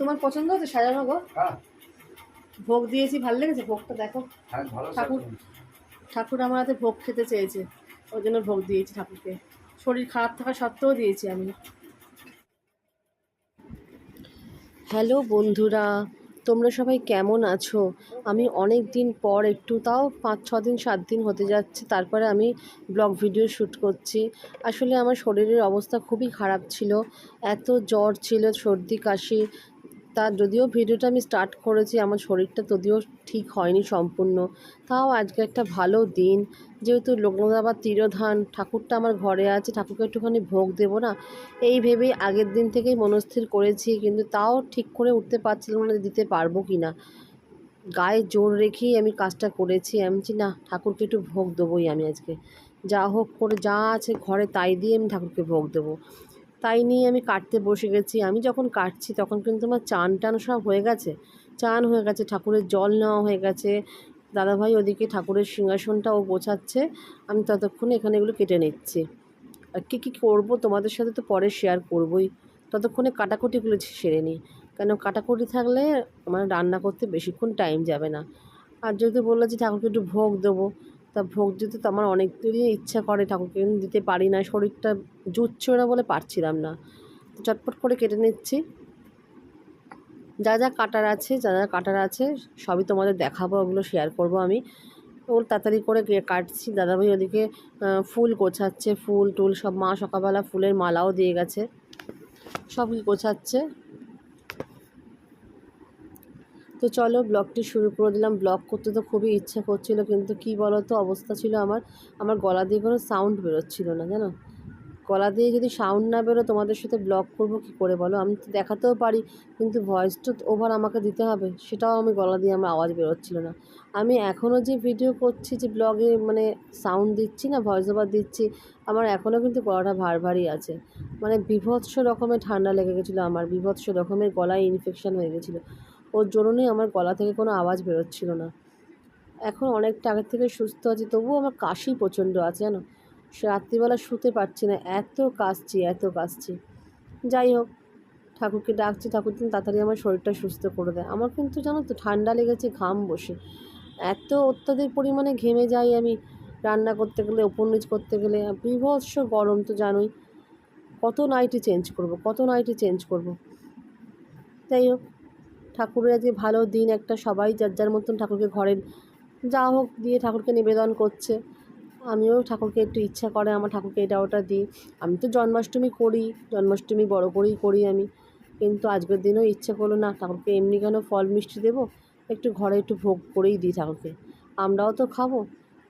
তোমার পছন্দ হচ্ছে সাজানো গো? হ্যাঁ। ভোগ দিয়েছি ভালো লেগেছে? ভোগটা দেখো। হ্যাঁ ঠাকুর ঠাকুর আমার হাতে ভোগ খেতে চেয়েছে। ওই জন্য ভোগ দিয়েছি ঠাকুরকে। শরীর খারাপ থাকা সত্ত্বেও দিয়েছি আমি। হ্যালো বন্ধুরা তোমরা সবাই কেমন আছো? আমি অনেক দিন পর একটু তাও পাঁচ ছ দিন সাত দিন হতে যাচ্ছে। তারপরে আমি ব্লগ ভিডিও শ্যুট করছি। আসলে আমার শরীরের অবস্থা খুবই খারাপ ছিল। এত জ্বর ছিল সর্দি কাশি। তা যদিও ভিডিওটা আমি স্টার্ট করেছি, আমার শরীরটা যদিও ঠিক হয়নি সম্পূর্ণ। তাও আজকে একটা ভালো দিন। যেহেতু লোকনাথ তিরোধান, ঠাকুরটা আমার ঘরে আছে, ঠাকুরকে একটুখানি ভোগ দেবো না, এই ভেবেই আগের দিন থেকেই মনস্থির করেছি, কিন্তু তাও ঠিক করে উঠতে পারছিলাম না দিতে পারব কি না গায়ে জোর রেখেই আমি কাজটা করেছি, আমি না, ঠাকুরকে একটু ভোগ দেবোই আমি আজকে। যা হোক করে যা আছে ঘরে তাই দিয়ে আমি ঠাকুরকে ভোগ দেবো। তাই নিয়ে আমি কাটতে বসে গেছি। আমি যখন কাটছি তখন কিন্তু আমার চান টান সব হয়ে গেছে। চান হয়ে গেছে, ঠাকুরের জল নেওয়া হয়ে গেছে। দাদাভাই ওদিকে ঠাকুরের সিংহাসনটা ও আমি ততক্ষণে এখানে এগুলো কেটে নিচ্ছি। আর কী কী করব? তোমাদের সাথে তো পরে শেয়ার করবোই। ততক্ষণে কাটাকুটিগুলো সেরে নিই। কেন কাটাকুটি থাকলে আমার রান্না করতে বেশিক্ষণ টাইম যাবে না। আর যদি বলল যে, ঠাকুরকে একটু ভোগ দেবো তা ভোগ দিতে তো আমার অনেক দিনই ইচ্ছা করে ঠাকুরকে, কিন্তু দিতে পারি না, শরীরটা জুটছিল না বলে পারছিলাম না। তো চটপট করে কেটে নিচ্ছি। যা যা কাটার আছে, যা যা কাটার আছে, সবই তোমাদের দেখাবো, ওগুলো শেয়ার করব আমি। ওর তাড়াতাড়ি করে কাটছি। দাদাভাই ওদিকে ফুল গোছাচ্ছে, ফুল টুল সব মা সকালবেলা ফুলের মালাও দিয়ে গেছে। সবই গোছাচ্ছে। তো চলো ব্লগটি শুরু করে দিলাম। ব্লগ করতে তো খুবই ইচ্ছা করছিল, কিন্তু কি বলো তো অবস্থা ছিল আমার। আমার গলা দিয়ে কোনো সাউন্ড বেরোচ্ছিল না, জানো? গলা দিয়ে যদি সাউন্ড না বেরো তোমাদের সাথে ব্লগ করব কি করে বলো? আমি তো দেখাতেও পারি, কিন্তু ভয়েস তো ওভার আমাকে দিতে হবে, সেটাও আমি গলা দিয়ে আমার আওয়াজ বেরোচ্ছিল না। আমি এখনও যে ভিডিও করছি, যে ব্লগে মানে সাউন্ড দিচ্ছি না ভয়েস ওভার দিচ্ছি, আমার এখনও কিন্তু গলাটা ভার ভারই আছে। মানে বিভৎস রকমের ঠান্ডা লেগে গেছিল আমার, বিভৎস রকমের গলায় ইনফেকশান হয়ে গেছিল। ওর জন্যই আমার গলা থেকে কোনো আওয়াজ বেরোচ্ছিল না। এখন অনেকটা আগের থেকে সুস্থ আছি, তবুও আমার কাশি প্রচণ্ড আছে, জানো? সে রাত্রিবেলা শুতে পারছি না, এত কাশছি এত কাশছি। যাই হোক, ঠাকুরকে ডাকছি, ঠাকুর দিন তাড়াতাড়ি আমার শরীরটা সুস্থ করে দেয়। আমার কিন্তু জানো তো ঠান্ডা লেগেছে, ঘাম বসে। এত অত্যাধিক পরিমাণে ঘেমে যাই আমি রান্না করতে গেলে ওপর নিচ করতে গেলে বিভৎস গরম তো জানোই। কত নাইটি চেঞ্জ করব, কত নাইটি চেঞ্জ করব। যাই হোক ঠাকুরের আজকে ভালো দিন, একটা সবাই যার যার মতন ঠাকুরকে ঘরে যা হোক দিয়ে ঠাকুরকে নিবেদন করছে। আমিও ঠাকুরকে একটু ইচ্ছা করে আমার ঠাকুরকে এটা ওটা দিই। আমি তো জন্মাষ্টমী করি, জন্মাষ্টমী বড় করেই করি আমি। কিন্তু আজকের দিনেও ইচ্ছে করল না, ঠাকুরকে এমনি কেন ফল মিষ্টি দেবো? একটু ঘরে একটু ভোগ করেই দিই ঠাকুরকে। আমরাও তো খাব।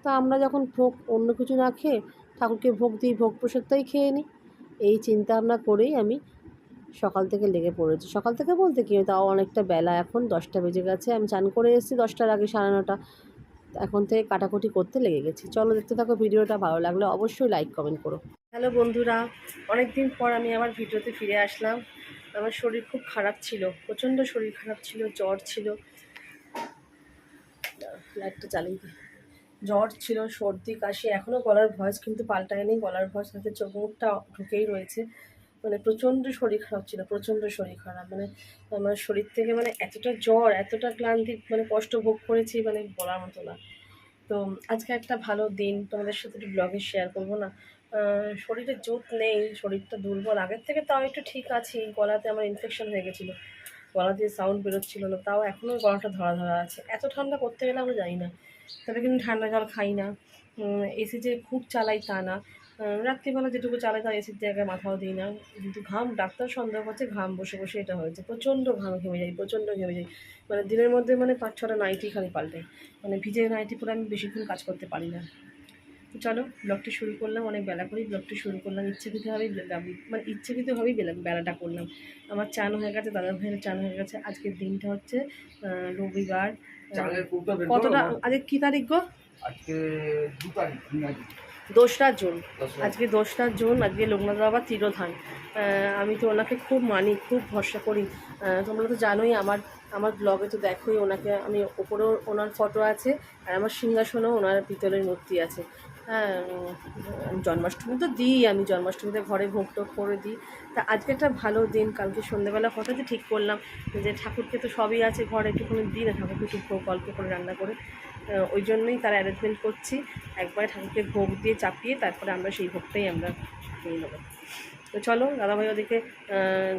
তা আমরা যখন ভোগ অন্য কিছু না খেয়ে ঠাকুরকে ভোগ দিই, ভোগ প্রসাদটাই খেয়ে নিই। এই চিন্তা ভাবনা করেই আমি সকাল থেকে লেগে পড়েছি। সকাল থেকে বলতে কি, তাও অনেকটা বেলা। এখন দশটা বেজে গেছে, আমি চান করে এসেছি দশটার আগে সাড়ে নটা। এখন থেকে কাটাকুটি করতে লেগে গেছি। চলো দেখতে থাকো ভিডিওটা ভালো লাগলে অবশ্যই লাইক কমেন্ট করো। হ্যালো বন্ধুরা অনেক দিন পর আমি আবার ভিডিওতে ফিরে আসলাম। আমার শরীর খুব খারাপ ছিল, প্রচণ্ড শরীর খারাপ ছিল, জ্বর ছিল। লাইটটা চালিয়ে দিই। জ্বর ছিল, সর্দি, কাশি এখনও গলার ভয়েস, কিন্তু পাল্টায়নি। গলার ভয়েস সাথে চোখ, মুখটা ঢুকেই রয়েছে। মানে প্রচণ্ড শরীর খারাপ ছিল, প্রচণ্ড শরীর খারাপ। মানে আমার শরীর থেকে মানে এতটা জ্বর, এতটা ক্লান্তি মানে কষ্ট ভোগ করেছি মানে বলার মতো না। তো আজকে একটা ভালো দিন, তোমাদের সাথে একটু ব্লগে শেয়ার করব না। শরীরে জোত নেই, শরীরটা দুর্বল। আগের থেকে তাও একটু ঠিক আছি, গলাতে আমার ইনফেকশন হয়ে গেছিল। গলা দিয়ে সাউন্ড বেরোচ্ছিল না তাও এখনও গলাটা ধরা ধরা আছে। এত ঠান্ডা করতে গেলে আমরা জানি না, তবে কিন্তু ঠান্ডা জল খাই না। এসি যে খুব চালাই তা না। রাত্রিবেলা যেটুকু চালে তা এসির জায়গায় মাথাও দিই না। কিন্তু ঘাম ডাক্তার সন্দেহ করছে ঘাম বসে বসে এটা হয়েছে। প্রচণ্ড ঘাম ঘেমে যাই প্রচণ্ড ঘেমে যাই মানে দিনের মধ্যে মানে পাঁচ ছটা নাইটি খালি পাল্টে। মানে ভিজে নাইটি পরে আমি বেশিক্ষণ কাজ করতে পারি না। তো চলো ব্লগটি শুরু করলাম অনেক বেলা করেই ব্লগটি শুরু করলাম। ইচ্ছাকৃতভাবেই মানে ইচ্ছাকৃতভাবেই বেলা বেলাটা করলাম। আমার চান হয়ে গেছে দাদা ভাইয়ের চান হয়ে গেছে। আজকের দিনটা হচ্ছে রবিবার। কতটা? আজকে কী তারিখ গো? আজকে দু তারিখ দোসরা জুন। আজকে দোসরা জুন আজকে লোকনাথ বাবা তিরোধান। আমি তো ওনাকে খুব মানি খুব ভরসা করি। তোমরা তো জানোই আমার আমার ব্লগে তো দেখোই ওনাকে। আমি ওপরেও ওনার ফটো আছে আর আমার সিংহাসনেও ওনার পিতলের মূর্তি আছে। হ্যাঁ জন্মাষ্টমী তো দিই আমি জন্মাষ্টমীতে ঘরে ভোগ টোগ করে দিই। তা আজকে একটা ভালো দিন কালকে সন্ধ্যেবেলা হঠাৎই ঠিক করলাম যে ঠাকুরকে তো সবই আছে ঘরে একটুখানি দিই না ঠাকুরকে একটু ভোগ অল্প করে রান্না করে। ওই জন্যই তার অ্যারেঞ্জমেন্ট করছি। একবারে ঠাকুরকে ভোগ দিয়ে চাপিয়ে তারপরে আমরা সেই ভোগটাই আমরা নিয়ে নেব। তো চলো, দাদাভাই ওদিকে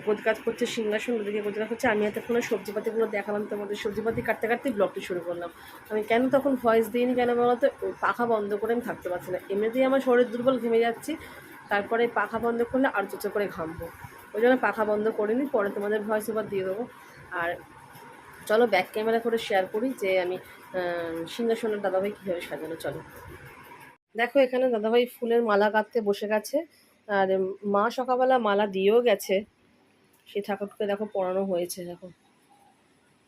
গোদকাজ করছে, সিংহাসন, ওদিকে গোদকাজ করছে। আমি এতক্ষণ সবজিপাতিগুলো দেখালাম তোমাদের। সবজিপাতি কাটতে কাটতে ব্লগটি শুরু করলাম। আমি কেন তখন ভয়েস দিইনি কেন বলতো? পাখা বন্ধ করে আমি থাকতে পারছি না। এমনিতেই আমার শরীর দুর্বল ঘেমে যাচ্ছি। তারপরে পাখা বন্ধ করলে আর চোচো করে ঘামবো। ওই জন্য পাখা বন্ধ করে নিই পরে তোমাদের ভয়েস ওভার দিয়ে দেবো। আর চলো ব্যাক ক্যামেরা করে শেয়ার করি যে আমি সিংহাসনের দাদাভাই কীভাবে সাজানো চলো? দেখো, এখানে দাদাভাই ফুলের মালা গাঁথতে বসে গেছে, আর মা সকালবেলা মালা দিয়েও গেছে। সেই ঠাকুরকে দেখো পড়ানো হয়েছে, দেখো।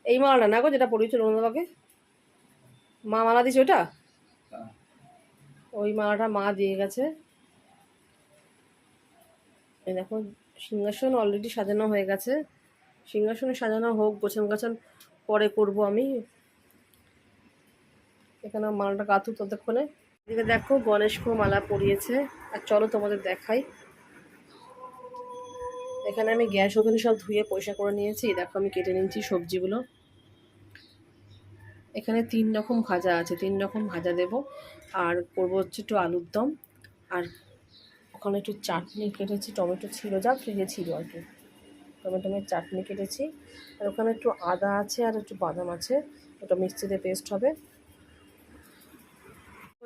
এই মালাটা না গো, যেটা পড়িয়েছিল রবীন্দ্রবাবুকে? মা মালা দিয়েছে ওটা। ওই মালাটা মা দিয়ে গেছে। দেখো, সিংহাসন অলরেডি সাজানো হয়ে গেছে। সিংহাসনে সাজানো হোক গোছান গাছান পরে করব আমি। এখানে মালাটা গাঁথু ততক্ষণে। এদিকে দেখো গণেশকেও মালা পরিয়েছে। আর চলো তোমাদের দেখাই। এখানে আমি গ্যাস ওভেন সব ধুয়ে পয়সা করে নিয়েছি। দেখো আমি কেটে নিয়েছি সবজিগুলো। এখানে তিন রকম ভাজা আছে, তিন রকম ভাজা দেব। আর করব হচ্ছে একটু আলুর দম। আর ওখানে একটু চাটনি কেটেছি, টমেটো ছিল, যা ফ্রিজে ছিল আর কি। টমেটোমের চাটনি কেটেছি। আর ওখানে একটু আদা আছে আর একটু বাদাম আছে। ওটা মিক্সিতে পেস্ট হবে।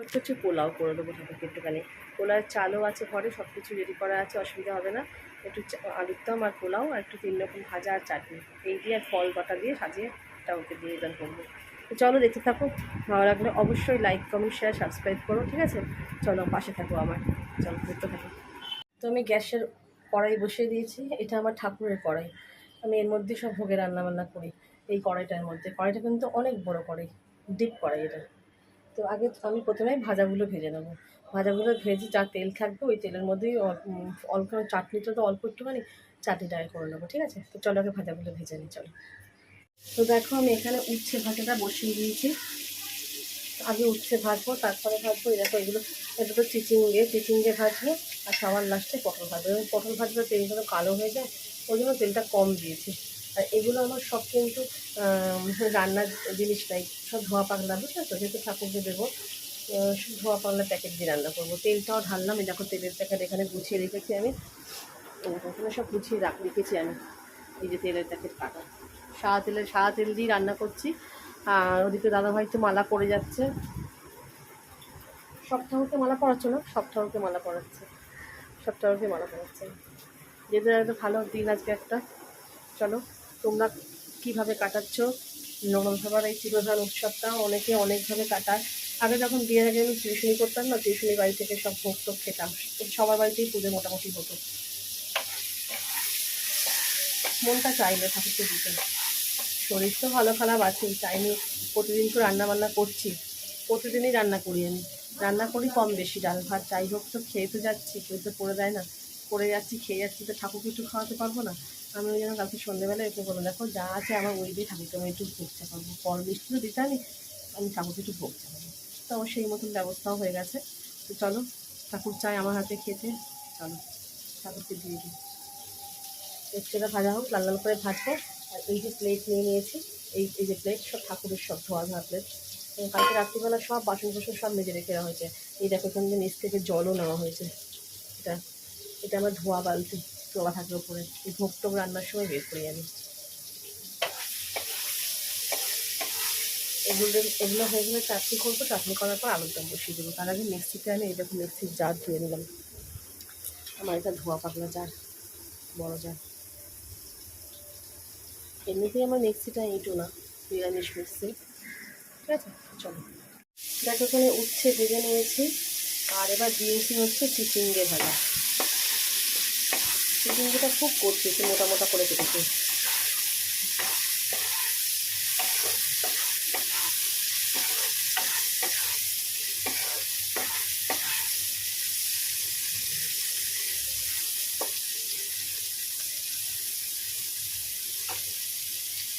একটু হচ্ছে পোলাও করে দেবো ঠাকুরকে একটুখানি। পোলাওয়ের চালও আছে ঘরে সব কিছু রেডি করা আছে, অসুবিধা হবে না। একটু আলুর দম আর পোলাও আর একটু তিন রকম ভাজা আর চাটনি। এই দিয়ে আর ফল বাটা দিয়ে সাজিয়ে এটা ওকে দিয়ে দান করব। তো চলো দেখতে থাকো, ভালো লাগলে অবশ্যই লাইক কমেন্ট শেয়ার সাবস্ক্রাইব করো, ঠিক আছে? চলো পাশে থাকো আমার চলো দেখতে থাকো। তো আমি গ্যাসের কড়াই বসিয়ে দিয়েছি, এটা আমার ঠাকুরের কড়াই। আমি এর মধ্যে সব ভোগে রান্নাবান্না করি, এই কড়াইটার মধ্যে। কড়াইটা কিন্তু অনেক বড় কড়াই ডিপ কড়াই এটা। তো আগে আমি প্রথমে ভাজাগুলো ভেজে নেব। ভাজাগুলো ভেজে যা তেল থাকবে, ওই তেলের মধ্যেই অল্প চাটনিটা তো অল্প একটুখানি চাটনিটা করে নেব, ঠিক আছে? তো চলো আগে ভাজাগুলো ভেজে নিই, চলো। তো দেখো আমি এখানে উচ্ছে ভাজাটা বসিয়ে দিয়েছি। আগে উচ্ছে ভাজবো, তারপরে ভাজবো দেখো এগুলো, এটা তো চিচিঙ্গে চিচিঙ্গে ভাজবো, আর সবার লাস্টে পটল ভাজবো। এবং পটল ভাজলে তেলটা তো কালো হয়ে যায়, ওই জন্য তেলটা কম দিয়েছি। আর এগুলো আমার সব কিন্তু রান্নার জিনিস নাই সব ধোয়া পাকলা বুঝলে তো? যেহেতু ঠাকুরকে দেবো সব ধোয়া পাকলা প্যাকেট দিয়ে রান্না করব। তেলটাও ঢাললাম দেখো তেলের প্যাকেট এখানে গুছিয়ে রেখেছি আমি। এখানে সব গুছিয়ে রাখ, রেখেছি আমি। এই যে তেলের প্যাকেট কাটা। সাদা তেলের সাদা তেল দিয়ে রান্না করছি। আর ওদিকে দাদাভাই তো মালা পড়ে যাচ্ছে। ঠাকুরকে মালা পড়াচ্ছে না? ঠাকুরকে মালা পড়াচ্ছে ঠাকুরকে মালা পড়াচ্ছে যেহেতু একটা ভালো দিন আজকে একটা। চলো। তোমরা কীভাবে কাটাচ্ছ? নবমসভার এই চিরধান উৎসবটা অনেকে অনেকভাবে কাটায়। আগে যখন বিয়ের আগে আমি টিউশনি করতাম না, টিউশনি বাড়ি থেকে সব ভোগ টোগ খেতাম। সবার বাড়িতেই পুজো মোটামুটি হতো। মনটা চাইলো ঠাকুরকে দিতে শরীর তো ভালো খারাপ আছেই চাইনি প্রতিদিন তো রান্না বান্না করছি। প্রতিদিনই রান্না করি আমি। রান্না করি কম বেশি ডাল ভাত, যাই হোক তো খেয়ে তো যাচ্ছি, কেউ তো করে দেয় না। করে যাচ্ছি, খেয়ে যাচ্ছি, তো ঠাকুরকে একটু খাওয়াতে পারব না? আমি ওই জন্য কালকে সন্ধ্যেবেলা একটু করব, দেখো যা আছে আমার ওই দিয়ে ঠাকুরকে আমি একটু ভোগ চাপাবো। ফল মিষ্টি তো দিতে আমি ঠাকুরকে একটু ভোগ চাপাবো। তো আমার সেই মতন ব্যবস্থাও হয়ে গেছে। তো চলো, ঠাকুর চাই আমার হাতে খেতে। চলো, ঠাকুরকে দিয়ে দিই। উচ্ছেটা ভাজা হোক, লাল লাল করে ভাজবো। আর এই যে প্লেট নিয়ে নিয়েছি, এই এই যে প্লেট সব ঠাকুরের সব ধোয়া ধোয়া প্লেট কালকে রাত্রিবেলা সব বাসন কোসন সব মেজে রেখে দেওয়া হয়েছে। এই দেখো এখান থেকে নিচ থেকে জলও নেওয়া হয়েছে। এটা এটা আমার ধোয়া বালতি। তোলা থাকে ওপরে এই ভোগ রান্নার সময় বের করি আমি। এগুলো এগুলো হয়ে গেলে চাটনি করব, চাটনি করার পর আলুর দম বসিয়ে দেবো। তার আগে মিক্সিতে আমি দেখো মিক্সির জার ধুয়ে নিলাম। আমার এটা ধোয়া পাতলা জার, বড় জার। এমনিতেই আমার মিক্সিটা এইটু না, নিরামিষ মিক্সি। ঠিক আছে? চলো। দেখো এখানে উচ্ছে ভেজে নিয়েছি। আর এবার দিয়েছি হচ্ছে চিচিঙ্গে ভাজা। চিচিঙ্গিটা খুব করছি একটু মোটা মোটা করে কেটেছি।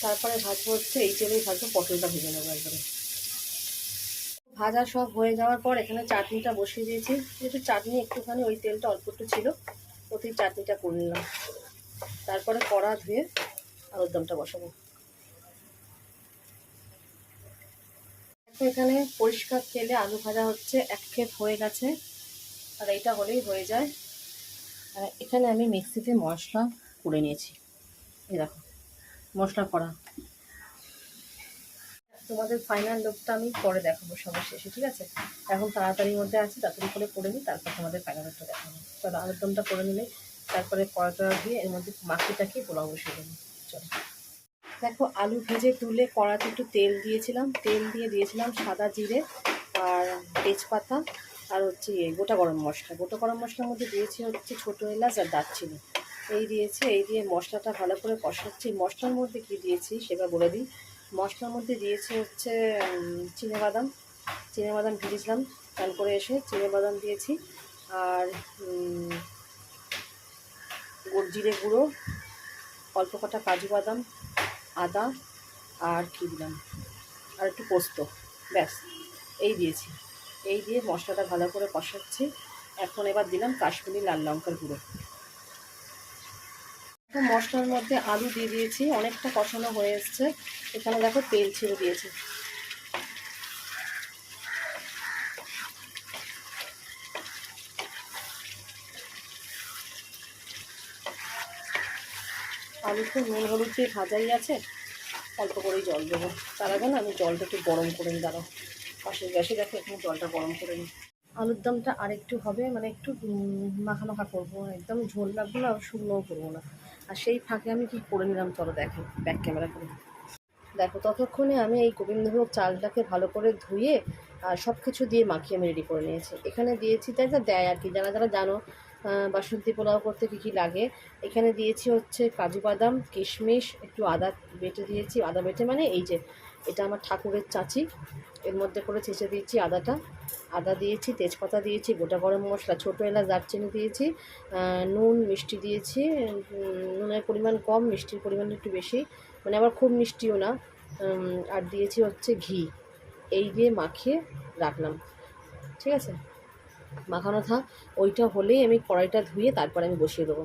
তারপরে ভাজবো হচ্ছে এই তেলেই ভাজবো পটলটা ভেজে নেব একবারে। ভাজা সব হয়ে যাওয়ার পর এখানে চাটনিটা বসিয়ে দিয়েছি। যেহেতু চাটনি একটুখানি ওই তেলটা অল্প একটু ছিল ওতেই চাটনিটা করে নিলাম। তারপরে কড়া ধুয়ে আলুর দমটা বসাবো। এখানে পরিষ্কার তেলে আলু ভাজা হচ্ছে, এক খেপ হয়ে গেছে। আর এইটা হলেই হয়ে যায়। আর এখানে আমি মিক্সিতে মশলা করে নিয়েছি। এই দেখো, মশলা করা তোমাদের ফাইনাল লুকটা আমি পরে দেখাবো সবার শেষে, ঠিক আছে? এখন তাড়াতাড়ির মধ্যে আছি, তাড়াতাড়ি করে করে নিই, তারপর তোমাদের ফাইনাল লুকটা দেখাবো। চলো আলুর দমটা করে নিলে, তারপরে কড়াটা দিয়ে এর মধ্যে মাখিটাকে পোলাও বসিয়ে দেবো। চলো। দেখো, আলু ভেজে তুলে কড়াতে একটু তেল দিয়েছিলাম, তেল দিয়ে দিয়েছিলাম সাদা জিরে আর তেজপাতা আর হচ্ছে ইয়ে গোটা গরম মশলা। গোটা গরম মশলার মধ্যে দিয়েছি হচ্ছে ছোটো এলাচ আর দারচিনি। এই দিয়েছি, এই দিয়ে মশলাটা ভালো করে কষাচ্ছি। মশলার মধ্যে কি দিয়েছি সেটা বলে দিই। মশলার মধ্যে দিয়েছি হচ্ছে বাদাম। বাদাম ভেজেছিলাম চান করে এসে বাদাম দিয়েছি। আর উম, গোল জিরে গুঁড়ো অল্প কটা কাজু বাদাম আদা আর কী দিলাম? আর একটু পোস্ত ব্যাস এই দিয়েছি। এই দিয়ে মশলাটা ভালো করে কষাচ্ছি। এখন এবার দিলাম কাশ্মীরি লাল লঙ্কার গুঁড়ো। এখন মশলার মধ্যে আলু দিয়ে দিয়েছি, অনেকটা কষানো হয়ে এসছে। এখানে দেখো তেল ছেড়ে দিয়েছি। আলু তো নুন, হলুদ দিয়ে ভাজাই আছে। অল্প করেই জল দেবো। তার আগে না আমি জলটা একটু গরম করে নিই, দাঁড়াও। পাশের গ্যাসে দেখো, এখানে জলটা গরম করে নিই। আলুর দমটা আর একটু হবে মানে একটু মাখা মাখা করব। একদম ঝোল রাখব না আর শুকনোও করব না। আর সেই ফাঁকে আমি কি করে নিলাম? চলো দেখো ব্যাক ক্যামেরা করে। দেখো, ততক্ষণে আমি এই গোবিন্দভোগ চালটাকে ভালো করে ধুয়ে আর সব কিছু দিয়ে মাখিয়ে আমি রেডি করে নিয়েছি। এখানে দিয়েছি তাই তো দেয় আর কি। যারা যারা জানো বাসন্তী পোলাও করতে কী কী লাগে, এখানে দিয়েছি হচ্ছে কাজু বাদাম, কিশমিশ, একটু আদা বেটে দিয়েছি। আদা বেটে মানে এই যে, এটা আমার ঠাকুরের চাচি। এর মধ্যে করে ছেঁচে দিয়েছি আদাটা। আদা দিয়েছি, তেজপাতা দিয়েছি, গোটা গরম মশলা, ছোটো এলাচ, দারচিনি দিয়েছি নুন, মিষ্টি দিয়েছি নুনের পরিমাণ কম, মিষ্টির পরিমাণ একটু বেশি। মানে আবার খুব মিষ্টিও না। আর দিয়েছি হচ্ছে ঘি। এই দিয়ে মাখিয়ে রাখলাম। ঠিক আছে? মাখানো থাক। ওইটা হলেই আমি কড়াইটা ধুয়ে তারপরে আমি বসিয়ে দেবো।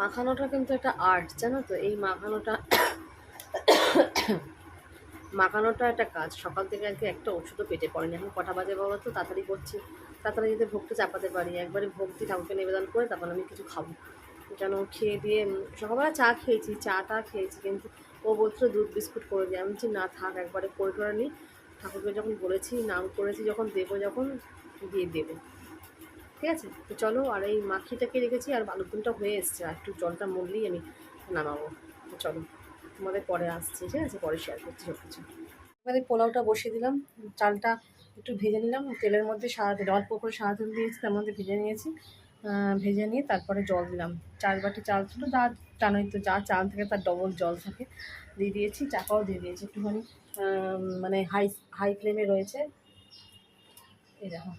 মাখানোটা কিন্তু একটা আর্ট জানো তো? এই মাখানোটা মাখানোটা একটা কাজ। সকাল থেকে আজকে একটা ওষুধও পেটে পড়েনি। এখন কটা বাজে বাবা তো? তাড়াতাড়ি করছি। তাড়াতাড়ি যদি ভোগটা চাপাতে পারি। একবারে ভোগ দিয়ে ঠাকুরকে নিবেদন করে তারপর আমি কিছু খাব। কেন খেয়ে দিয়ে সকালবেলা চা খেয়েছি, চাটা খেয়েছি, কিন্তু ও বলছিল দুধ বিস্কুট করে দিয়ে আমি বলছি, না, থাক, একবারে করে করে নিই ঠাকুরকে যখন বলেছি, নাম করেছি, যখন দেবো যখন, দিয়ে দেবে। ঠিক আছে? তো চলো, আর এই মাখিটাকে রেখেছি, আর বালুকুনটা হয়ে এসছে। আর একটু জলটা মরলেই আমি নামাবো। চলো। তোমাদের পরে আসছি, ঠিক আছে? পরে শেয়ার করছি সব কিছু এবারে পোলাওটা বসিয়ে দিলাম, চালটা একটু ভেজে নিলাম, তেলের মধ্যে সাদা তেল, অল্প করে সাদা তেল দিয়েছি, তার মধ্যে ভেজে নিয়েছি। ভেজে নিয়ে তারপরে জল দিলাম। চার বাটি চাল ছিল, যা জানোই তো, যা চাল থাকে তার ডবল জল থাকে। দিয়ে দিয়েছি চাকাও দিয়ে দিয়েছি একটুখানি মানে হাই হাই ফ্লেমে রয়েছে। এই দেখো।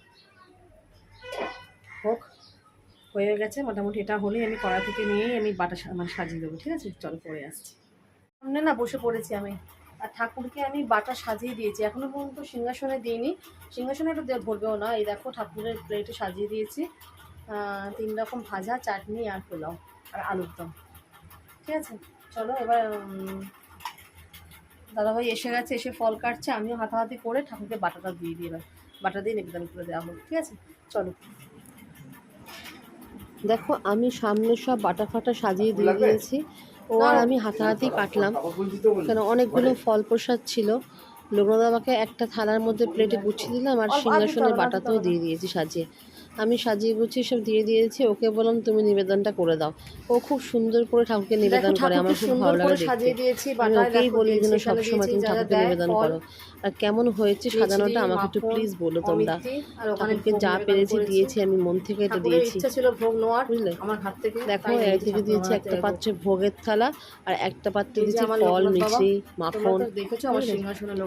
হোক, হয়ে গেছে, মোটামুটি এটা হলেই আমি কড়া থেকে নিয়েই আমি বাটা মানে সাজিয়ে দেবো, ঠিক আছে? চল পরে আসছি। সামনে না বসে পড়েছি আমি। আর ঠাকুরকে আমি বাটা সাজিয়ে দিয়েছি। এখনও পর্যন্ত সিংহাসনে দিইনি। সিংহাসনে একটু ধরবেও না। এই দেখো ঠাকুরের প্লেটে সাজিয়ে দিয়েছি। তিন রকম ভাজা চাটনি আর পোলাও আর আলুর দম। ঠিক আছে? চলো এবার দাদাভাই এসে গেছে এসে ফল কাটছে। আমিও হাতাহাতি করে ঠাকুরকে বাটাটা দিয়ে দিই এবার। বাটা দিয়ে নিবেদন করে দেওয়া হোক। ঠিক আছে? চলো। দেখো আমি সামনে সব বাটা ফাটা সাজিয়ে দিয়ে দিয়েছি। ও আর আমি হাতাহাতি কাটলাম। কেন, অনেকগুলো ফল প্রসাদ ছিল। লোকনাথ বাবাকে একটা থালার মধ্যে প্লেটে গুছিয়ে দিলাম আর সিংহাসনের বাটাতেও দিয়ে দিয়েছি সাজিয়ে। আমি সাজিয়ে গুছিয়ে সব দিয়ে দিয়েছি ওকে বললাম তুমি নিবেদনটা করে দাও। ও খুব সুন্দর করে ঠাকুরকে নিবেদন করে আমার খুব ভালো লাগে দেখতে। দিয়েছি ওকেই বলি যেন সবসময় তুমি ঠাকুরকে নিবেদন করো। আর কেমন হয়েছে সাজানোটা আমাকে একটু প্লিজ বলো তোমরা। ঠাকুরকে যা পেরেছি দিয়েছি আমি মন থেকে এটা দিয়েছি। বুঝলে? আমার হাত থেকে দেখো দিয়েছি থেকে দিয়েছি একটা পাত্রে ভোগের থালা আর একটা পাত্রে দিয়েছি ফল মিষ্টি মাখন।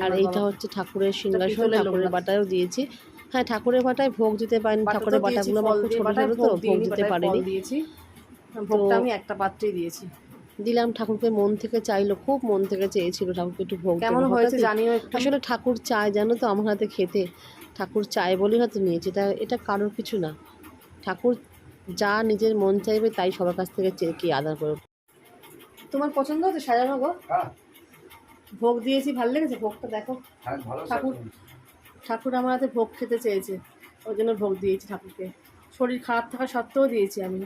আর এইটা হচ্ছে ঠাকুরের সিংহাসন ঠাকুরের। বাটাও দিয়েছি। হ্যাঁ ঠাকুরের বাটায় ভোগ দিতে পারিনি ঠাকুরের বাটাগুলো আমার খুব ছোটো ছোটো তো ভোগ দিতে পারিনি। দিয়েছি। ভোগটা আমি একটা পাত্রেই দিয়েছি। দিলাম ঠাকুরকে মন থেকে চাইলো খুব মন থেকে চেয়েছিল ঠাকুরকে একটু ভোগ কেমন হয়েছে জানিও আসলে ঠাকুর চায় জানো তো আমার হাতে খেতে। ঠাকুর চায় বলেই হয়তো নিয়েছি এটা এটা কারোর কিছু না। ঠাকুর যা নিজের মন চাইবে তাই সবার কাছ থেকে চেয়ে কি আদার করবে তোমার পছন্দ হচ্ছে সাজানো গো? হ্যাঁ। ভোগ দিয়েছি ভালো লেগেছে? ভোগটা দেখো। হ্যাঁ ঠাকুর ঠাকুর আমার হাতে ভোগ খেতে চেয়েছে। ওই জন্য ভোগ দিয়েছি ঠাকুরকে। শরীর খারাপ থাকা সত্ত্বেও দিয়েছি আমি।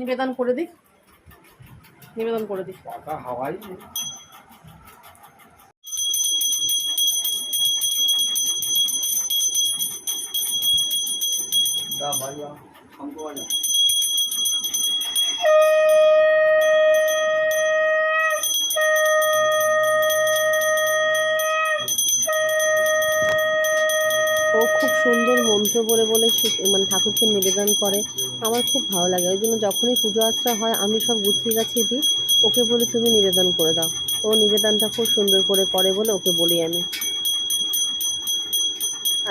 নিবেদন করে দিই। নিবেদন করে দিই। পাকা হাওয়াই দা বলে বলে মানে ঠাকুরকে নিবেদন করে, আমার খুব ভালো লাগে। ওই জন্য যখনই পুজো আশ্রা হয়, আমি সব গুছিয়ে গাছিয়ে দিই। ওকে বলি, তুমি নিবেদন করে দাও। ও নিবেদনটা খুব সুন্দর করে করে বলে ওকে বলি আমি।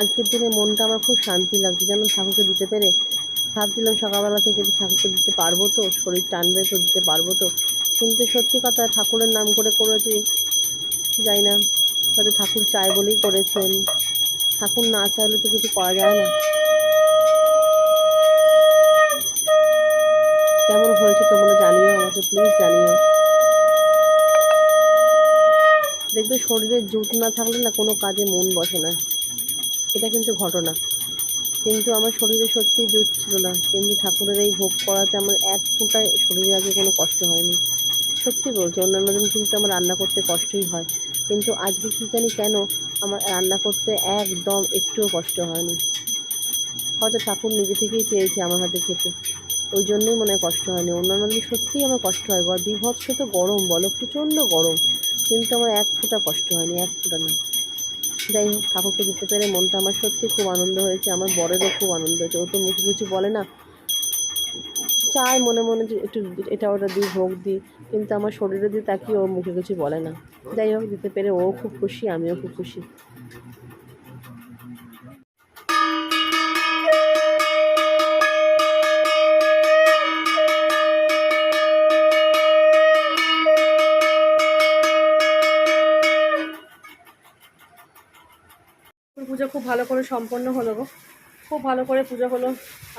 আজকের দিনে মনটা আমার খুব শান্তি লাগছে। যেন ঠাকুরকে দিতে পেরে ভাবছিলাম সকালবেলা থেকে ঠাকুরকে দিতে পারব তো, শরীর টানবে তো, দিতে পারব তো। কিন্তু সত্যি কথা, ঠাকুরের নাম করে করেছি যাই না। হয়তো ঠাকুর চায় বলেই করেছেন। ঠাকুর না চাইলে তো কিছু করা যায় না। কেমন হয়েছে তোমরা জানিও আমাকে প্লিজ জানিও। দেখবে শরীরে জুট না থাকলে না কোনো কাজে মন বসে না। এটা কিন্তু ঘটনা। কিন্তু আমার শরীরে সত্যি জুট ছিল না। কিন্তু ঠাকুরের এই ভোগ করাতে আমার এক ফোঁটায় শরীরে আগে কোনো কষ্ট হয়নি। সত্যি বলছি, অন্যান্য দিন কিন্তু আমার রান্না করতে কষ্টই হয়। কিন্তু আজকে কী জানি কেন আমার রান্না করতে একদম একটুও কষ্ট হয়নি। হয়তো ঠাকুর নিজে থেকেই চেয়েছে আমার হাতে খেতে। ওই জন্যই মনে হয় কষ্ট হয়নি। অন্যান্য দিন সত্যিই আমার কষ্ট হয়। বিভৎস তো গরম বলো, প্রচণ্ড গরম। কিন্তু আমার এক ফোঁটা কষ্ট হয়নি, এক ফোঁটা না। যাই হোক, ঠাকুরকে দিতে পেরে মনটা আমার সত্যি খুব আনন্দ হয়েছে। আমার বরেরও খুব আনন্দ হয়েছে। ও তো মুখে কিছু বলে না চায় মনে মনে যে একটু এটা ওটা দিই, ভোগ দিই, কিন্তু আমার শরীরে দিয়ে তাকিয়ে ও মুখে কিছু বলে না। যাই হোক, দিতে পেরে ও খুব খুশি, আমিও খুব খুশি। পুজো খুব ভালো করে সম্পন্ন হলো গো। খুব ভালো করে পুজো হলো।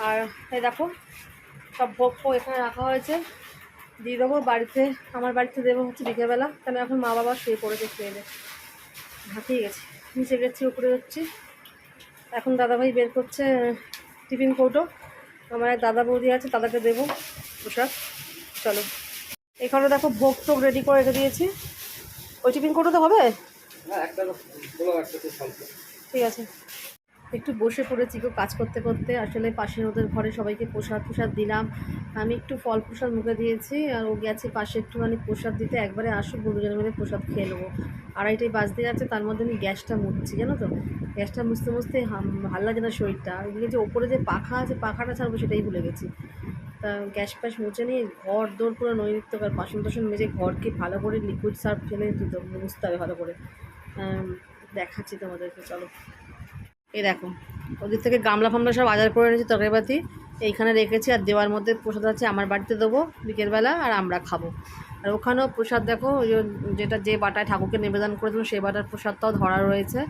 আর এই দেখো সব ভোগ ফোগ এখানে রাখা হয়েছে। দিয়ে দেবো বাড়িতে আমার বাড়িতে দেবো হচ্ছে বিকেলবেলা। কেন এখন মা বাবা শুয়ে পড়েছে খেয়ে হাঁপিয়ে গেছি। নিচে গেছি উপরে হচ্ছি এখন দাদাভাই বের করছে টিফিন কৌটো। আমার এক দাদা বৌদি আছে দাদাকে দেবো পোশাক চলো। এখানে দেখো ভোগ টোগ রেডি করে রেখে দিয়েছি। ওই টিফিন হবে? একটা তো স্বল্প ঠিক আছে। একটু বসে পড়েছি গো কাজ করতে করতে। আসলে পাশের ওদের ঘরে সবাইকে প্রসাদ প্রসাদ দিলাম। আমি একটু ফল প্রসাদ মুখে দিয়েছি আর ও গেছে পাশে একটুখানি প্রসাদ দিতে। একবারে আসুক, বন্ধুজনের মিলে প্রসাদ খেয়ে নেব। আড়াইটাই বাজতে যাচ্ছে, তার মধ্যে আমি গ্যাসটা মুছছি, জানো তো? গ্যাসটা মুছতে মুছতে ভালো লাগে না শরীরটা। ওইদিকে যে ওপরে যে পাখা আছে, পাখাটা ছাড়বো সেটাই ভুলে গেছি। তা গ্যাস ফ্যাস মুছে নিয়ে ঘর দৌড় পুরো নৈমিত্তকার বাসন টাসন মেজে ঘরকে ভালো করে লিকুইড সার্ফ ফেলে ধুতে মুছতে হবে ভালো করে। দেখাচ্ছি তোমাদেরকে, চলো। এই দেখো। ওদের থেকে গামলা ফামলা সব বাজার করে এনেছি, তরকারিপাতি। এইখানে রেখেছি আর দেওয়ার মধ্যে প্রসাদ আছে, আমার বাড়িতে দেবো বিকেলবেলা আর আমরা খাব। আর ওখানেও প্রসাদ দেখো যেটা যে বাটায় ঠাকুরকে নিবেদন করে দেবো সেই বাটার প্রসাদটাও ধরা রয়েছে।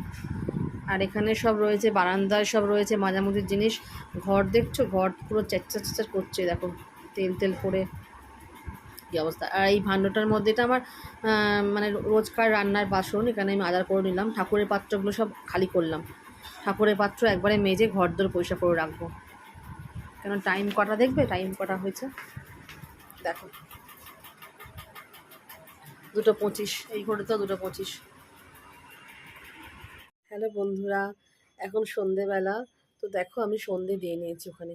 আর এখানে সব রয়েছে, বারান্দায় সব রয়েছে মাঝামাঝির জিনিস। ঘর দেখছ? ঘর পুরো চেচ্চা চেচ্চা করছে, দেখো। তেল তেল করে কী অবস্থা। আর এই ভাণ্ডটার মধ্যে এটা আমার মানে রোজকার রান্নার বাসন, এখানে আমি আদার করে নিলাম। ঠাকুরের পাত্রগুলো সব খালি করলাম। ঠাকুরের পাত্র একবারে মেজে ঘর দর পয়সা করে রাখব। কেন টাইম কটা দেখবে? টাইম কটা হয়েছে? দেখো। দুটো পঁচিশ। এই ঘড়ি তো দুটো পঁচিশ। হ্যালো বন্ধুরা, এখন সন্ধেবেলা। তো দেখো, আমি সন্ধে দিয়ে নিয়েছি ওখানে।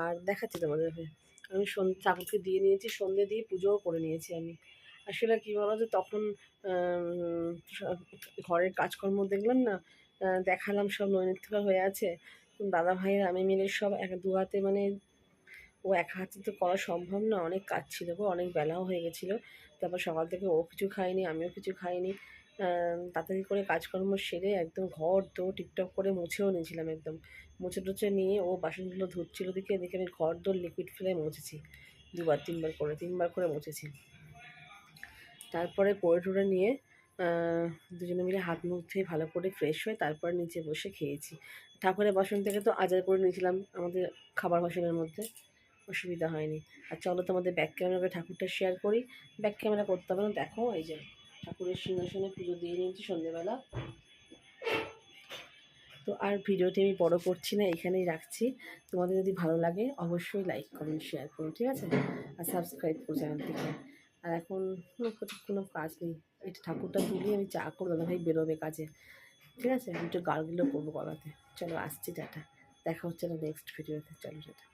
আর দেখাচ্ছি তোমাদেরকে। আমি ঠাকুরকে দিয়ে নিয়েছি, সন্ধে দিয়ে পুজোও করে নিয়েছি আমি। আসলে কী বলো যে তখন ঘরের কাজকর্ম দেখলাম না দেখালাম সব নৈমিত্তিকা হয়ে আছে। দাদা ভাইয়ের আমি মিলে সব এক দু হাতে মানে ও এক হাতে তো করা সম্ভব না, অনেক কাজ ছিল গো, অনেক বেলাও হয়ে গেছিল। তারপর সকাল থেকে ও কিছু খায়নি, আমিও কিছু খাইনি। তাড়াতাড়ি করে কাজকর্ম সেরে একদম ঘর তো টিপটপ করে মুছেও নিয়েছিলাম একদম। মুছে টুছে নিয়ে ও বাসনগুলো ধুচ্ছিল দিকে, এদিকে আমি ঘর দোর লিকুইড ফেলে মুছেছি। দুবার, তিনবার করে তিনবার করে মুছেছি। তারপরে পরে টরে নিয়ে দুজনে মিলে হাত মুখ ধুয়ে ভালো করে ফ্রেশ হয়ে তারপর নিচে বসে খেয়েছি। ঠাকুরের বাসন থেকে তো আজার করে নিয়েছিলাম আমাদের খাবার বাসনের মধ্যে, অসুবিধা হয়নি। আর চলো তোমাদের ব্যাক ক্যামেরা করে ঠাকুরটা শেয়ার করি। ব্যাক ক্যামেরা করতে হবে না, দেখো এই যে ঠাকুরের সিংহাসনে পুজো দিয়ে নিয়েছি সন্ধ্যেবেলা তো আর ভিডিওটি আমি বড় করছি না এখানেই রাখছি। তোমাদের যদি ভালো লাগে অবশ্যই লাইক কমেন্ট শেয়ার করো, ঠিক আছে? আর সাবস্ক্রাইব করো চ্যানেলটিকে। আর এখন কোনো কাজ নেই। এটা ঠাকুরটা তুলি আমি চা করব দাদা ভাই বেরোবে কাজে। ঠিক আছে? আমি একটু গালগুলো করব গলাতে। চলো, আসছি, টাটা। দেখা হচ্ছে না নেক্সট ভিডিওতে চলো, টাটা।